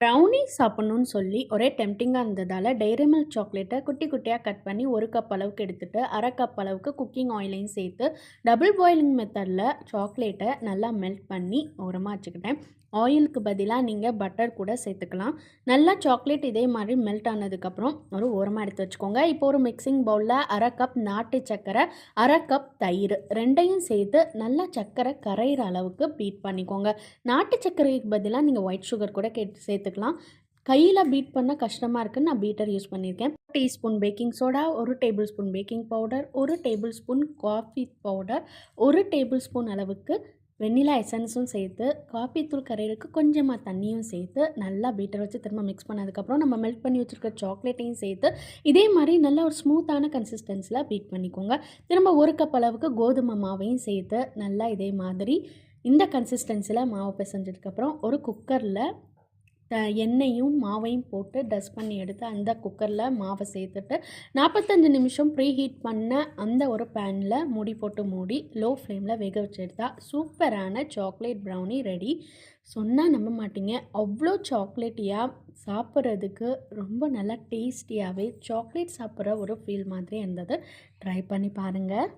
Brownie சாப்பிட்ணுன்னு சொல்லி ஒரே டெம்டிங்காக இருந்ததால் டெய்ரி மில்க் சாக்லேட்டை குட்டி குட்டியாக கட் பண்ணி ஒரு கப் அளவுக்கு எடுத்துகிட்டு அரை கப் அளவுக்கு குக்கிங் ஆயிலையும் சேர்த்து டபுள் பாயிலிங் மெத்தடில் சாக்லேட்டை நல்லா மெல்ட் பண்ணி ஓரமாக வச்சுக்கிட்டேன். ஆயிலுக்கு பதிலாக நீங்கள் பட்டர் கூட சேர்த்துக்கலாம். நல்லா சாக்லேட் இதே மாதிரி மெல்ட் ஆனதுக்கப்புறம் ஒரு ஓரமாக எடுத்து வச்சுக்கோங்க. இப்போ ஒரு மிக்சிங் பவுலில் அரை கப் நாட்டு சர்க்கரை அரை கப் தயிர் ரெண்டையும் சேர்த்து நல்லா சர்க்கரை கரையிற அளவுக்கு பீட் பண்ணிக்கோங்க. நாட்டு சர்க்கரைக்கு பதிலாக நீங்கள் ஒயிட் சுகர் கூட கேட்டு சேர்த்து சேர்த்துக்கலாம் கையில் பீட் பண்ண கஷ்டமாக இருக்குன்னு நான் பீட்டர் யூஸ் பண்ணியிருக்கேன். டீஸ்பூன் பேக்கிங் சோடா ஒரு டேபிள் ஸ்பூன் பேக்கிங் பவுடர் ஒரு டேபிள் ஸ்பூன் காஃபி பவுடர் ஒரு டேபிள் ஸ்பூன் அளவுக்கு வெண்ணிலா எசன்ஸும் சேர்த்து காஃபி தூள் கரையிறதுக்கு கொஞ்சமாக தண்ணியும் சேர்த்து நல்லா பீட்டர் வச்சு திரும்ப மிக்ஸ் பண்ணதுக்கப்புறம் நம்ம மெல்ட் பண்ணி வச்சுருக்க சாக்லேட்டையும் சேர்த்து இதே மாதிரி நல்லா ஒரு ஸ்மூத்தான கன்சிஸ்டன்ஸில் பீட் பண்ணிக்கோங்க. திரும்ப ஒரு கப் அளவுக்கு கோதுமை மாவையும் சேர்த்து நல்லா இதே மாதிரி இந்த கன்சிஸ்டன்சியில் மாவு பிசைஞ்சதுக்கப்புறம் ஒரு குக்கரில் எண்ணெயும் மாவையும் போட்டு டஸ்ட் பண்ணி எடுத்து அந்த குக்கரில் மாவை சேர்த்துட்டு நாற்பத்தஞ்சு நிமிஷம் ப்ரீ ஹீட் பண்ண அந்த ஒரு பேனில் மூடி போட்டு மூடி லோ ஃப்ளேமில் வேக வச்சு எடுத்தால் சூப்பரான சாக்லேட் ப்ரௌனி ரெடி சொன்னால் நம்ப மாட்டீங்க. அவ்வளோ சாக்லேட்டியாக சாப்பிட்றதுக்கு ரொம்ப நல்லா டேஸ்டியாகவே சாக்லேட் சாப்பிட்ற ஒரு ஃபீல் மாதிரி இருந்தது. ட்ரை பண்ணி பாருங்கள்